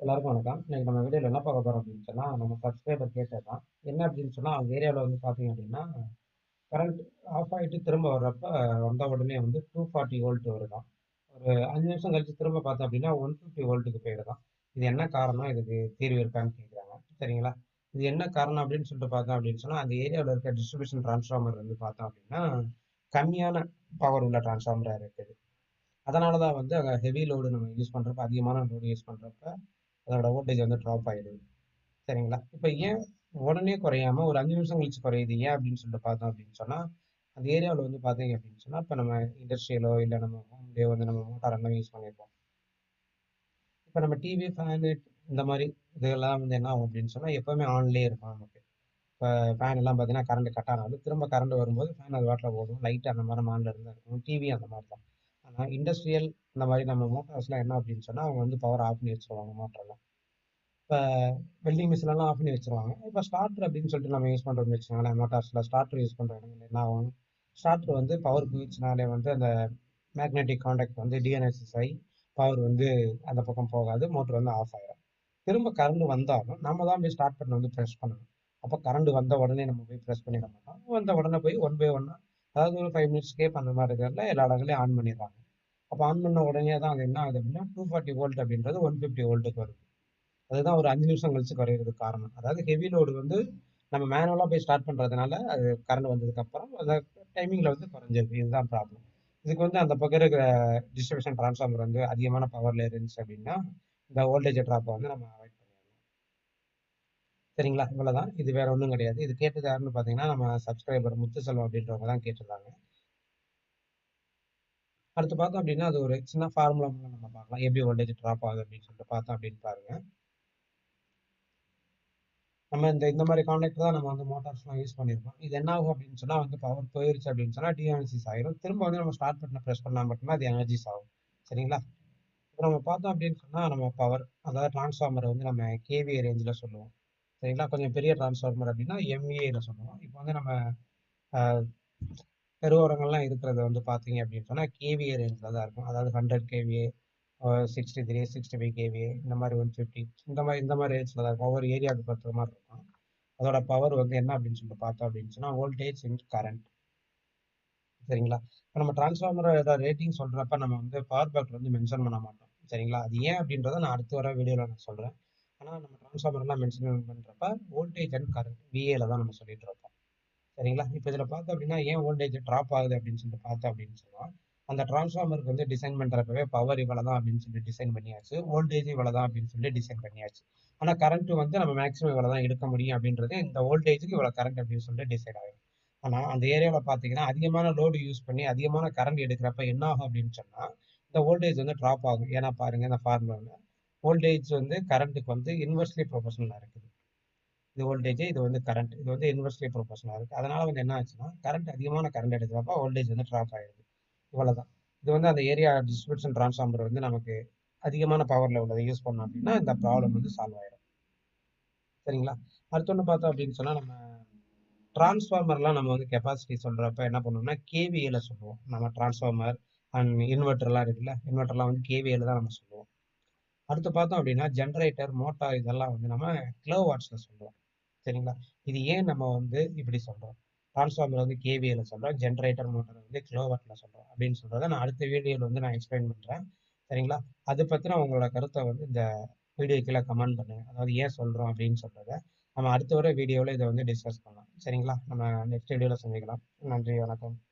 எல்லாருக்கும் வணக்கம். இன்னைக்கு நம்ம வீடியோவில் என்ன பார்க்க போறோம் அப்படின்னு சொன்னால் நம்ம சப்ஸ்கிரைபர் கேட்டது தான். என்ன அப்படின்னு சொன்னால் அவங்க ஏரியாவில் வந்து பார்த்தீங்க அப்படின்னா, கரண்ட் ஆஃப் ஆயிட்டு திரும்ப வர்றப்ப வந்த உடனே வந்து 240 வோல்ட் வருதாம். ஒரு அஞ்சு நிமிஷம் கழிச்சு திரும்ப பார்த்தோம் அப்படின்னா 150 வோல்ட்டுக்கு போயிடுதாம். இது என்ன காரணம்? இதுக்கு தீர்வு இருக்கான்னு கேட்குறாங்க. சரிங்களா? இது என்ன காரணம் அப்படின்னு சொல்லிட்டு பார்த்தோம் அப்படின்னு சொன்னால் அந்த ஏரியாவில் இருக்க டிஸ்ட்ரிபியூஷன் டிரான்ஸ்ஃபார்மர் வந்து பார்த்தோம் அப்படின்னா, கம்மியான பவர் உள்ள டிரான்ஸ்ஃபார்மராக இருக்குது. அதனால தான் வந்து அங்கே ஹெவி லோடு நம்ம யூஸ் பண்ணுறப்ப அதிகமான லோடு யூஸ் பண்ணுறப்ப அதோட வோல்டேஜ் வந்து ட்ராப் ஆயிடுது. சரிங்களா? இப்ப ஏன் உடனே குறையாம ஒரு அஞ்சு நிமிஷம் கழிச்சு குறையுது? ஏன் அப்படின்னு சொல்லிட்டு பார்த்தோம் அப்படின்னு சொன்னா, அந்த ஏரியாவுல வந்து பார்த்தீங்க அப்படின்னு சொன்னா, இப்ப நம்ம இண்டஸ்ட்ரியலோ இல்ல நம்ம ஹோம்லயோ வந்து நம்ம மோட்டார் அந்த யூஸ் பண்ணியிருப்போம். இப்ப நம்ம டிவி, ஃபேனு இந்த மாதிரி இதெல்லாம் வந்து என்ன ஆகும் அப்படின்னு சொன்னா, எப்பவுமே ஆன்லயே இருக்கும் நமக்கு. இப்ப ஃபேன் எல்லாம் பார்த்தீங்கன்னா, கரண்ட் கட் ஆனாலும் திரும்ப கரண்ட் வரும்போது ஃபேன் அது வாட்டில் ஓடும். லைட் அந்த மாதிரி நம்ம இருந்தால் இருக்கும். டிவி அந்த மாதிரி தான். ஆனால் இண்டஸ்ட்ரியல் இந்த மாதிரி நம்ம மோட்டார்ஸ்லாம் என்ன அப்படின்னு சொன்னால் அவங்க வந்து பவர் ஆஃப் பண்ணி வச்சுருவாங்க மோட்டர்லாம். இப்போ வெல்டிங் மிஷின்லாம் ஆஃப் பண்ணி வச்சுருவாங்க. இப்போ ஸ்டார்டர் அப்படின்னு சொல்லிட்டு நம்ம யூஸ் பண்ணுறோம் வச்சுக்கோங்களேன், மோட்டார்ஸில் ஸ்டார்டர் யூஸ் பண்ணுறாங்க என்ன ஆகும்? ஸ்டார்டர் வந்து பவர் போயிடுச்சுனாலே வந்து அந்த மேக்னெட்டிக் காண்டாக்ட் வந்து டிஎன்எஸ்எஸ் ஆகி பவர் வந்து அந்த பக்கம் போகாது. மோட்டர் வந்து ஆஃப் ஆகிடும் திரும்ப கரண்ட் வந்தாலும் நம்ம தான் போய் ஸ்டார்ட் பண்ண வந்து ப்ரெஸ் பண்ணணும். அப்போ கரண்ட் வந்த உடனே நம்ம போய் ப்ரெஸ் பண்ணிட மாட்டோம். வந்த உடனே போய் ஒன் பை ஒன்னாக அதாவது ஒரு ஃபைவ் மினிட்ஸ் கேப் அந்த மாதிரி இதுல எல்லா இடங்களையும் ஆன் பண்ணிடுறாங்க. அப்போ ஆன் பண்ண உடனே தான் அது என்ன ஆகுது அப்படின்னா, 240 வோல்ட் அப்படின்றது 150 வோல்ட்டுக்கு வருது. அதுதான் ஒரு அஞ்சு நிமிஷம் கழிச்சு குறையிறதுக்கு காரணம். அதாவது ஹெவி லோடு வந்து நம்ம மேனுவலாக போய் ஸ்டார்ட் பண்ணுறதுனால அது கரண்ட் வந்ததுக்கு அப்புறம் அந்த டைமிங்கில் வந்து குறைஞ்சிருக்கு இதுதான் ப்ராப்ளம். இதுக்கு வந்து அந்த பக்கம் இருக்கிற டிஸ்ட்ரிபியூஷன் டிரான்ஸ்ஃபார்மர் வந்து அதிகமான பவர்ல இருந்துச்சு அப்படின்னா, இந்த வோல்டேஜ் ட்ராப்பை வந்து நம்ம சரிங்களா? இவ்வளோதான் இது வேற ஒன்றும் கிடையாது. இது கேட்டது யாருன்னு பார்த்தீங்கன்னா, நம்ம சப்ஸ்கிரைபர் முத்துசெல்வம் அப்படின்றவங்க தான் கேட்டிருந்தாங்க. அடுத்து பார்த்தோம் அப்படின்னா, அது ஒரு சின்ன ஃபார்முலா மூலம் நம்ம பார்க்கலாம். எப்படி வோல்டேஜ் ட்ராப் ஆகுது அப்படின்னு சொல்லிட்டு பார்த்தோம் அப்படின்னு பாருங்க. நம்ம இந்த இந்த மாதிரி கான்டாக்ட் தான் நம்ம வந்து மோட்டார்ஸ்லாம் யூஸ் பண்ணியிருக்கோம் இது என்ன ஆகும் அப்படின்னு சொன்னா வந்து பவர் போயிருச்சு அப்படின்னு சொன்னால் டீஎனர்ஜிஸ் ஆகிரும் திரும்ப வந்து நம்ம ஸ்டார்ட் பட்டன பிரஸ் பண்ணா மட்டும்தான் அது எனர்ஜிஸ் ஆகும். சரிங்களா? இப்போ நம்ம பார்த்தோம் அப்படின்னு சொன்னா, நம்ம பவர் அதாவது டிரான்ஸ்ஃபார்மரை வந்து நம்ம கேவிஏ ரேஞ்சில் சொல்லுவோம். சரிங்களா? கொஞ்சம் பெரிய டிரான்ஸ்ஃபார்மர் அப்படின்னா எம்விஏல சொல்லுவோம். இப்போ வந்து நம்ம தெருவோரங்கள்லாம் இருக்கிறது வந்து பார்த்தீங்க அப்படின்னு சொன்னால் கேவிஏ ரேஞ்சில் தான் இருக்கும். அதாவது 100 கேவிஏ, அ 63, 65 கேவிஏ இந்த மாதிரி ஒன் ஃபிஃப்டி இந்த மாதிரி இந்த மாதிரி ரேஞ்சில் தான் இருக்கும். ஒவ்வொரு ஏரியாவுக்கு பொறுத்த மாதிரி இருக்கும். அதோட பவர் வந்து என்ன அப்படின்னு சொல்லிட்டு பார்த்தோம் அப்படின்னு சொன்னால் வோல்டேஜ் இன் கரண்ட். சரிங்களா? இப்போ நம்ம டிரான்ஸ்ஃபார்மரோட ரேட்டிங் சொல்கிறப்ப நம்ம வந்து பவர் ஃபேக்டர் வந்து மென்ஷன் பண்ண மாட்டோம். சரிங்களா? அது ஏன் அப்படின்றத நான் அடுத்து வர வீடியோவில் நான் சொல்கிறேன் ஆனால் நம்ம டிரான்ஸ்ஃபார்மர்லாம் மென்ஷன் பண்ணுறப்ப வோல்டேஜ் அண்ட் கரண்ட் விஏல தான் நம்ம சொல்லிட்டு இருப்போம். சரிங்களா? இப்போ இதில் பார்த்தோம் அப்படின்னா, ஏன் வோல்டேஜ் ட்ராப் ஆகுது அப்படின்னு சொல்லிட்டு பார்த்தோம் அப்படின்னு சொன்னால் அந்த டிரான்ஸ்ஃபார்மருக்கு வந்து டிசைன் பண்ணுறப்பவே பவர் இவ்வளோ தான் அப்படின்னு சொல்லி டிசைன் பண்ணியாச்சு. வோல்டேஜ் இவ்வளவுதான் அப்படின்னு சொல்லி டிசைன் பண்ணியாச்சு. ஆனால் கரண்ட் வந்து நம்ம மேக்ஸிமம் இவ்வளோ தான் எடுக்க முடியும் அப்படின்றது இந்த வோல்டேஜுக்கு இவ்வளோ கரண்ட் அப்படின்னு சொல்லிட்டு டிசைட் ஆகும் ஆனால் அந்த ஏரியாவில் பார்த்தீங்கன்னா, அதிகமான லோடு யூஸ் பண்ணி அதிகமான கரண்ட் எடுக்கிறப்ப என்ன ஆகும் அப்படின்னு சொன்னால் இந்த வோல்டேஜ் வந்து ட்ராப் ஆகும். ஏன்னா பாருங்கள் இந்த ஃபார்முலாவில் வோல்டேஜ் வந்து கரண்ட்டுக்கு வந்து இன்வெர்ஸ்லி ப்ரொபோஷனலாக இருக்குது. இது வோல்டேஜ், இது வந்து கரண்ட். இது வந்து இன்வெர்ஸ்லி புரொபோர்ஷனலா இருக்குது அதனால் வந்து என்ன ஆச்சுன்னா, கரண்ட் அதிகமான கரண்ட் எடுக்கிறப்ப வோல்டேஜ் வந்து ட்ராப் ஆகிடும் இவ்வளோ தான் இது வந்து அந்த ஏரியா டிஸ்ட்ரிபியூஷன் டிரான்ஸ்ஃபார்மர் வந்து நமக்கு அதிகமான பவரில் உள்ளதை யூஸ் பண்ணோம் அப்படின்னா, இந்த ப்ராப்ளம் வந்து சால்வ் ஆகிடும் சரிங்களா? அடுத்து பார்த்தோம் அப்படின்னு சொன்னால் நம்ம டிரான்ஸ்ஃபார்மர்லாம் நம்ம வந்து கெப்பாசிட்டி சொல்கிறப்ப என்ன பண்ணுவோம்னா, கேவிஏல சொல்லுவோம். நம்ம டிரான்ஸ்ஃபார்மர் அண்ட் இன்வெர்டர்லாம் இருக்குல்ல, இன்வெர்டர்லாம் வந்து கேவிஏல தான் நம்ம சொல்லுவோம். அடுத்து பார்த்தோம் அப்படின்னா, ஜென்ரேட்டர் மோட்டார் இதெல்லாம் வந்து நம்ம கிலோ வாட்ஸில் சொல்லுவோம். சரிங்களா? இது ஏன் நம்ம வந்து இப்படி சொல்கிறோம் டிரான்ஸ்ஃபார்மர் வந்து கேவிஏல சொல்கிறோம் ஜென்ரேட்டர் மோட்டார் வந்து கிலோ வாட்டில் சொல்கிறோம் அப்படின்னு சொல்றத நான் அடுத்த வீடியோவில் வந்து நான் எக்ஸ்பிளைன் பண்ணுறேன் சரிங்களா? அது பற்றின உங்களோட கருத்தை வந்து இந்த வீடியோ கீழே கமெண்ட் பண்ணுங்க. அதாவது ஏன் சொல்கிறோம் அப்படின்னு சொல்கிறத நம்ம அடுத்த வர வீடியோவில் இதை வந்து டிஸ்கஸ் பண்ணலாம். சரிங்களா? நம்ம நெக்ஸ்ட் வீடியோவில் சந்திக்கலாம். நன்றி, வணக்கம்.